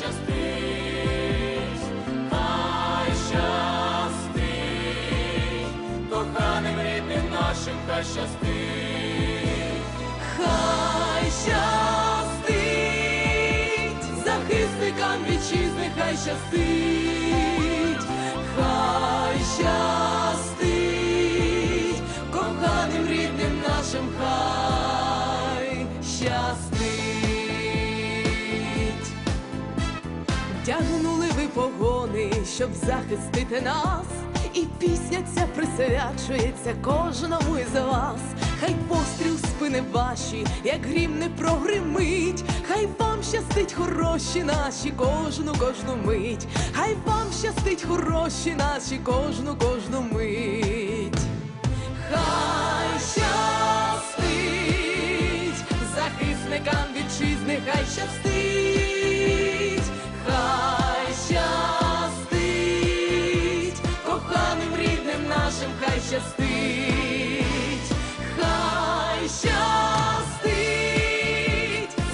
щастить, хай щастить, коханим рідним нашим хай щастить. Хай щастить, захисникам вітчизни хай щастить, хай щастить, Тягнули ви погони, щоб захистити нас, і пісня ця присвячується кожному із вас. Хай постріл спини ваші, як грім не прогримить, хай вам щастить хороші наші кожну кожну мить, хай вам щастить хороші наші кожну кожну мить. Хай щастить, захисникам вітчизни, хай щастить, щастить, хай щастить,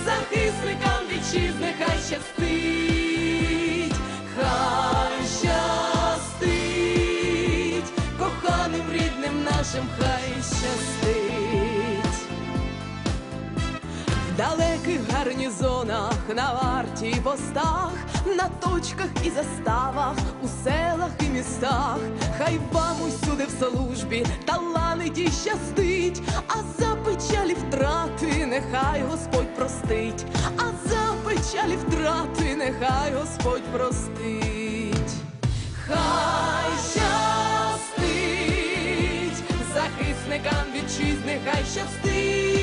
захисникам вітчизни, хай щастить, хай щастить, коханим рідним нашим, хай щастить. В далеких гарнізонах, на варті й постах, на точках і заставах, у селах і містах, хай вам усюди в службі таланить і щастить, а за печалі втрати нехай Господь простить, а за печалі втрати нехай Господь простить. Хай щастить, захисникам вітчизни, хай щастить,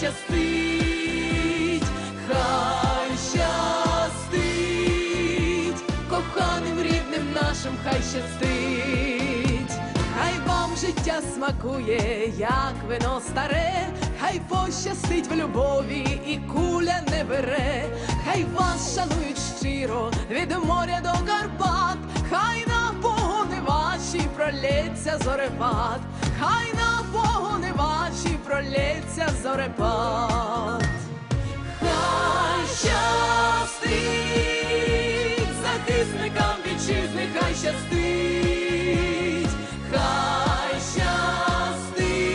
щастить, хай щастить, коханим рідним нашим, хай щастить, хай вам життя смакує, як вино старе, хай пощастить в любові і куля не бере, хай вас шанують щиро від моря до Карпат, хай на погони ваші пролється зорепад, хай на погони пролється зорепад. Хай щастить, захисникам вітчизни, хай щастить, хай щастить,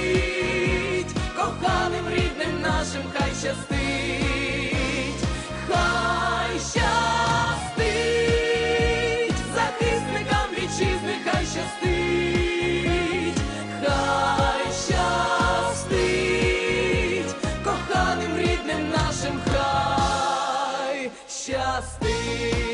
коханим рідним нашим, хай щастить, щастить.